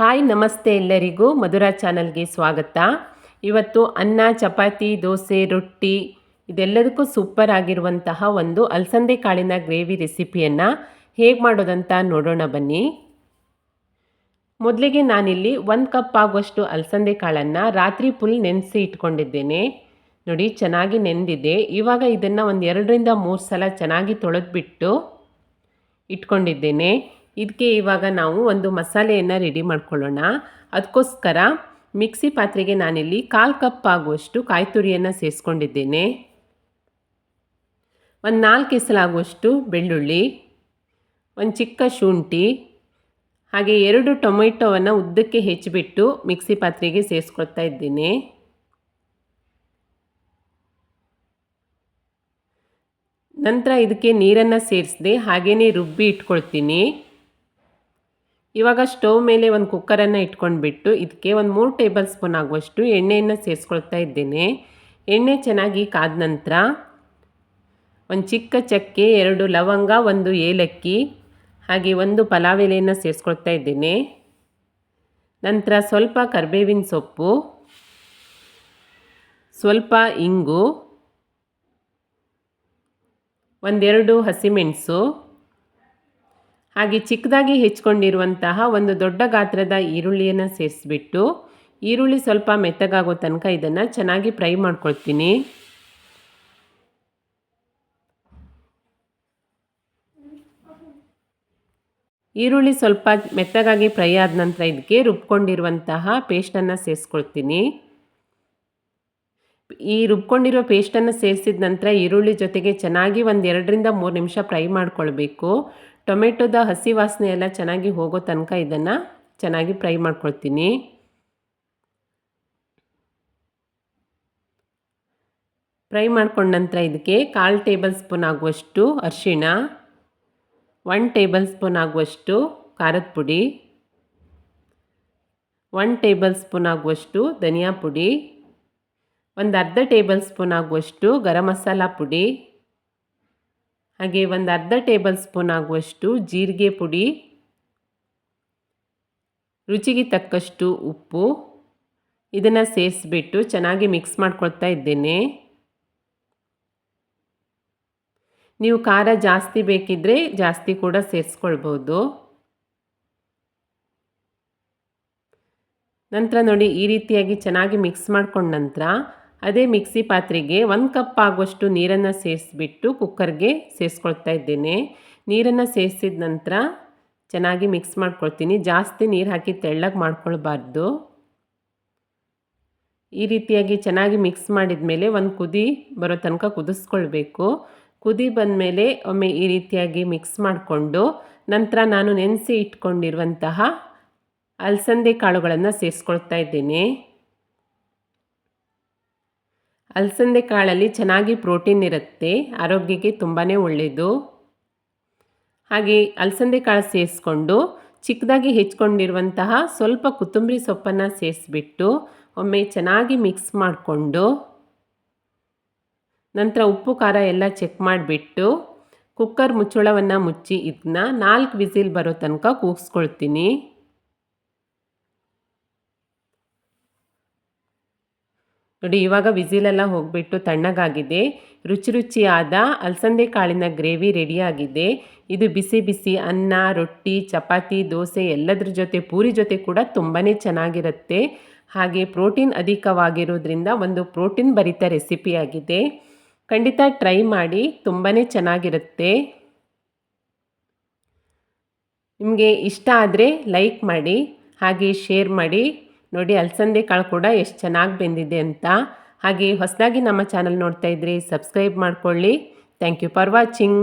Hi, ನಮಸ್ತೆ ಎಲ್ಲರಿಗೂ ಮಧುರಾ ಚಾನಲ್ಗೆ ಸ್ವಾಗತ. ಇವತ್ತು ಅನ್ನ, ಚಪಾತಿ, ದೋಸೆ, ರೊಟ್ಟಿ ಇದೆಲ್ಲದಕ್ಕೂ ಸೂಪರ್ ಆಗಿರುವಂತಹ ಒಂದು ಅಲಸಂದೆ ಕಾಳಿನ ಗ್ರೇವಿ ರೆಸಿಪಿಯನ್ನು ಹೇಗೆ ಮಾಡೋದಂತ ನೋಡೋಣ ಬನ್ನಿ. ಮೊದಲಿಗೆ ನಾನಿಲ್ಲಿ ಒಂದು ಕಪ್ ಆಗುವಷ್ಟು ಅಲಸಂದೆ ಕಾಳನ್ನು ರಾತ್ರಿ ಫುಲ್ ನೆನೆಸಿ ಇಟ್ಕೊಂಡಿದ್ದೇನೆ. ನೋಡಿ, ಚೆನ್ನಾಗಿ ನೆಂದಿದೆ. ಇವಾಗ ಇದನ್ನು ಒಂದು ಎರಡರಿಂದ ಮೂರು ಸಲ ಚೆನ್ನಾಗಿ ತೊಳೆದ್ಬಿಟ್ಟು ಇಟ್ಕೊಂಡಿದ್ದೇನೆ. ಇದಕ್ಕೆ ಇವಾಗ ನಾವು ಒಂದು ಮಸಾಲೆಯನ್ನು ರೆಡಿ ಮಾಡ್ಕೊಳ್ಳೋಣ. ಅದಕ್ಕೋಸ್ಕರ ಮಿಕ್ಸಿ ಪಾತ್ರೆಗೆ ನಾನಿಲ್ಲಿ ಕಾಲು ಕಪ್ ಆಗುವಷ್ಟು ಕಾಯಿ ತುರಿಯನ್ನು ಸೇರಿಸ್ಕೊಂಡಿದ್ದೇನೆ. ಒಂದು ನಾಲ್ಕು ಎಸಲಾಗುವಷ್ಟು ಬೆಳ್ಳುಳ್ಳಿ, ಒಂದು ಚಿಕ್ಕ ಶುಂಠಿ, ಹಾಗೆ ಎರಡು ಟೊಮೆಟೊವನ್ನು ಉದ್ದಕ್ಕೆ ಹೆಚ್ಚಿಬಿಟ್ಟು ಮಿಕ್ಸಿ ಪಾತ್ರೆಗೆ ಸೇರಿಸ್ಕೊಳ್ತಾ ಇದ್ದೀನಿ. ನಂತರ ಇದಕ್ಕೆ ನೀರನ್ನು ಸೇರಿಸಿದೆ ಹಾಗೆಯೇ ರುಬ್ಬಿ ಇಟ್ಕೊಳ್ತೀನಿ. ಇವಾಗ ಸ್ಟವ್ ಮೇಲೆ ಒಂದು ಕುಕ್ಕರನ್ನು ಇಟ್ಕೊಂಡ್ಬಿಟ್ಟು ಇದಕ್ಕೆ ಒಂದು ಮೂರು ಟೇಬಲ್ ಸ್ಪೂನ್ ಆಗುವಷ್ಟು ಎಣ್ಣೆಯನ್ನು ಸೇರಿಸ್ಕೊಳ್ತಾ ಇದ್ದೇನೆ. ಎಣ್ಣೆ ಚೆನ್ನಾಗಿ ಕಾದ ನಂತರ ಒಂದು ಚಿಕ್ಕ ಚಕ್ಕೆ ಎರಡು ಲವಂಗ, ಒಂದು ಏಲಕ್ಕಿ, ಹಾಗೆ ಒಂದು ಪಲಾವ್ ಎಲೆಯನ್ನು ಸೇರಿಸ್ಕೊಳ್ತಾ ಇದ್ದೇನೆ. ನಂತರ ಸ್ವಲ್ಪ ಕರಿಬೇವಿನ ಸೊಪ್ಪು, ಸ್ವಲ್ಪ ಇಂಗು, ಒಂದೆರಡು ಹಸಿಮೆಣಸು ಹಾಗೆ ಚಿಕ್ಕದಾಗಿ ಹೆಚ್ಕೊಂಡಿರುವಂತಹ ಒಂದು ದೊಡ್ಡ ಗಾತ್ರದ ಈರುಳ್ಳಿಯನ್ನು ಸೇರಿಸ್ಬಿಟ್ಟು ಈರುಳ್ಳಿ ಸ್ವಲ್ಪ ಮೆತ್ತಗಾಗೋ ತನಕ ಇದನ್ನು ಚೆನ್ನಾಗಿ ಫ್ರೈ ಮಾಡ್ಕೊಳ್ತೀನಿ. ಈರುಳ್ಳಿ ಸ್ವಲ್ಪ ಮೆತ್ತಗಾಗಿ ಫ್ರೈ ಆದ ನಂತರ ಇದಕ್ಕೆ ರುಬ್ಕೊಂಡಿರುವಂತಹ ಪೇಸ್ಟನ್ನು ಸೇರಿಸ್ಕೊಳ್ತೀನಿ. ಈ ರುಬ್ಕೊಂಡಿರೋ ಪೇಸ್ಟನ್ನು ಸೇರಿಸಿದ ನಂತರ ಈರುಳ್ಳಿ ಜೊತೆಗೆ ಚೆನ್ನಾಗಿ ಒಂದು ಎರಡರಿಂದ ಮೂರು ನಿಮಿಷ ಫ್ರೈ ಮಾಡ್ಕೊಳ್ಬೇಕು. ಟೊಮೆಟೊದ ಹಸಿ ವಾಸನೆ ಎಲ್ಲ ಚೆನ್ನಾಗಿ ಹೋಗೋ ತನಕ ಇದನ್ನು ಚೆನ್ನಾಗಿ ಫ್ರೈ ಮಾಡ್ಕೊಳ್ತೀನಿ. ಫ್ರೈ ಮಾಡ್ಕೊಂಡ ನಂತರ ಇದಕ್ಕೆ ಕಾಲು ಟೇಬಲ್ ಸ್ಪೂನ್ ಆಗುವಷ್ಟು ಅರಿಶಿಣ, ಒನ್ ಟೇಬಲ್ ಸ್ಪೂನ್ ಆಗುವಷ್ಟು ಖಾರದ ಪುಡಿ, ಒನ್ ಟೇಬಲ್ ಸ್ಪೂನ್ ಆಗುವಷ್ಟು ಧನಿಯಾ ಪುಡಿ, ಒಂದು ಅರ್ಧ ಟೇಬಲ್ ಸ್ಪೂನ್ ಆಗುವಷ್ಟು ಗರಂ ಮಸಾಲ ಪುಡಿ ಹಾಗೆ ಒಂದು ಅರ್ಧ ಟೇಬಲ್ ಸ್ಪೂನ್ ಆಗುವಷ್ಟು ಜೀರಿಗೆ ಪುಡಿ, ರುಚಿಗೆ ತಕ್ಕಷ್ಟು ಉಪ್ಪು, ಇದನ್ನು ಸೇರಿಸ್ಬಿಟ್ಟು ಚೆನ್ನಾಗಿ ಮಿಕ್ಸ್ ಮಾಡ್ಕೊಳ್ತಾ ಇದ್ದೇನೆ. ನೀವು ಖಾರ ಜಾಸ್ತಿ ಬೇಕಿದ್ದರೆ ಜಾಸ್ತಿ ಕೂಡ ಸೇರಿಸ್ಕೊಳ್ಬೋದು. ನಂತರ ನೋಡಿ ಈ ರೀತಿಯಾಗಿ ಚೆನ್ನಾಗಿ ಮಿಕ್ಸ್ ಮಾಡ್ಕೊಂಡ ನಂತರ ಅದೇ ಮಿಕ್ಸಿ ಪಾತ್ರೆಗೆ ಒಂದು ಕಪ್ ಆಗುವಷ್ಟು ನೀರನ್ನು ಸೇರಿಸ್ಬಿಟ್ಟು ಕುಕ್ಕರ್ಗೆ ಸೇರಿಸ್ಕೊಳ್ತಾ ಇದ್ದೇನೆ. ನೀರನ್ನು ಸೇರಿಸಿದ ನಂತರ ಚೆನ್ನಾಗಿ ಮಿಕ್ಸ್ ಮಾಡ್ಕೊಳ್ತೀನಿ. ಜಾಸ್ತಿ ನೀರು ಹಾಕಿ ತೆಳ್ಳಗೆ ಮಾಡ್ಕೊಳ್ಬಾರ್ದು. ಈ ರೀತಿಯಾಗಿ ಚೆನ್ನಾಗಿ ಮಿಕ್ಸ್ ಮಾಡಿದ ಮೇಲೆ ಒಂದು ಕುದಿ ಬರೋ ತನಕ ಕುದಿಸ್ಕೊಳ್ಬೇಕು. ಕುದಿ ಬಂದ ಮೇಲೆ ಒಮ್ಮೆ ಈ ರೀತಿಯಾಗಿ ಮಿಕ್ಸ್ ಮಾಡಿಕೊಂಡು ನಂತರ ನಾನು ನೆನೆಸಿ ಇಟ್ಕೊಂಡಿರುವಂತಹ ಅಲಸಂದೆ ಕಾಳುಗಳನ್ನು ಸೇರಿಸ್ಕೊಳ್ತಾ ಇದ್ದೇನೆ. ಅಲಸಂದೆ ಕಾಳಲ್ಲಿ ಚೆನ್ನಾಗಿ ಪ್ರೋಟೀನ್ ಇರುತ್ತೆ. ಆರೋಗ್ಯಕ್ಕೆ ತುಂಬಾ ಒಳ್ಳೆಯದು ಹಾಗೆ ಅಲಸಂದೆ ಕಾಳು ಸೇರಿಸ್ಕೊಂಡು ಚಿಕ್ಕದಾಗಿ ಹೆಚ್ಕೊಂಡಿರುವಂತಹ ಸ್ವಲ್ಪ ಕೊತ್ತಂಬರಿ ಸೊಪ್ಪನ್ನು ಸೇರಿಸ್ಬಿಟ್ಟು ಒಮ್ಮೆ ಚೆನ್ನಾಗಿ ಮಿಕ್ಸ್ ಮಾಡಿಕೊಂಡು ನಂತರ ಉಪ್ಪು, ಖಾರ ಎಲ್ಲ ಚೆಕ್ ಮಾಡಿಬಿಟ್ಟು ಕುಕ್ಕರ್ ಮುಚ್ಚಳವನ್ನು ಮುಚ್ಚಿ ಇದನ್ನ ನಾಲ್ಕು ವಿಸಿಲ್ ಬರೋ ತನಕ ಕೂಗಿಸ್ಕೊಳ್ತೀನಿ. ನೋಡಿ, ಇವಾಗ ವಿಸಿಲೆಲ್ಲ ಹೋಗಿಬಿಟ್ಟು ತಣ್ಣಗಾಗಿದೆ. ರುಚಿ ರುಚಿಯಾದ ಅಲಸಂದೆ ಕಾಳಿನ ಗ್ರೇವಿ ರೆಡಿಯಾಗಿದೆ. ಇದು ಬಿಸಿ ಬಿಸಿ ಅನ್ನ, ರೊಟ್ಟಿ, ಚಪಾತಿ, ದೋಸೆ ಎಲ್ಲದ್ರ ಜೊತೆ, ಪೂರಿ ಜೊತೆ ಕೂಡ ತುಂಬಾ ಚೆನ್ನಾಗಿರುತ್ತೆ. ಹಾಗೆ ಪ್ರೋಟೀನ್ ಅಧಿಕವಾಗಿರೋದ್ರಿಂದ ಒಂದು ಪ್ರೋಟೀನ್ ಭರಿತ ರೆಸಿಪಿಯಾಗಿದೆ ಖಂಡಿತ ಟ್ರೈ ಮಾಡಿ ತುಂಬಾ ಚೆನ್ನಾಗಿರುತ್ತೆ. ನಿಮಗೆ ಇಷ್ಟ ಆದರೆ ಲೈಕ್ ಮಾಡಿ, ಹಾಗೆ ಶೇರ್ ಮಾಡಿ. ನೋಡಿ ಅಲಸಂದೆ ಕಾಳು ಕೂಡ ಎಷ್ಟು ಚೆನ್ನಾಗಿ ಬೆಂದಿದೆ ಅಂತ. ಹಾಗೆ ಹೊಸದಾಗಿ ನಮ್ಮ ಚಾನಲ್ ನೋಡ್ತಾ ಇದ್ರಿ ಸಬ್ಸ್ಕ್ರೈಬ್ ಮಾಡ್ಕೊಳ್ಳಿ. Thank you for watching.